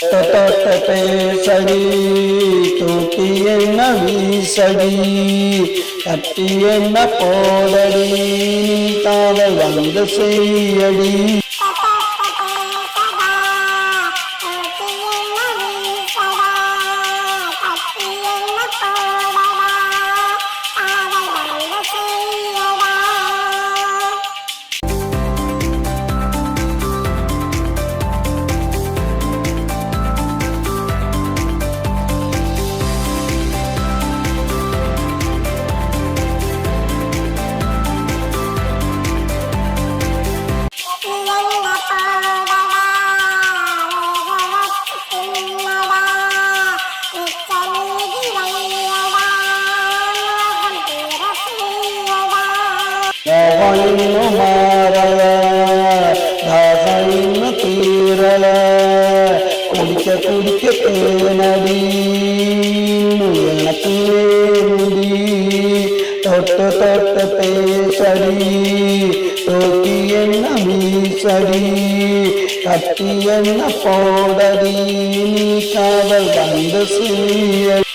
தொட்ட பேசடி தூக்கி என்ன வீசடி தட்டி என்ன போடடி வந்து செய்யடி. மோகனின்னு மாறல தாசனின்னு தீரல குடிக்க குடிக்க தேனடி எனக்கு வேணுடி தொட்டு தொட்டு பேசடி தூக்கி என்ன வீசடி கட்டி என்ன போடடி நீ காதல் வந்து செய்ய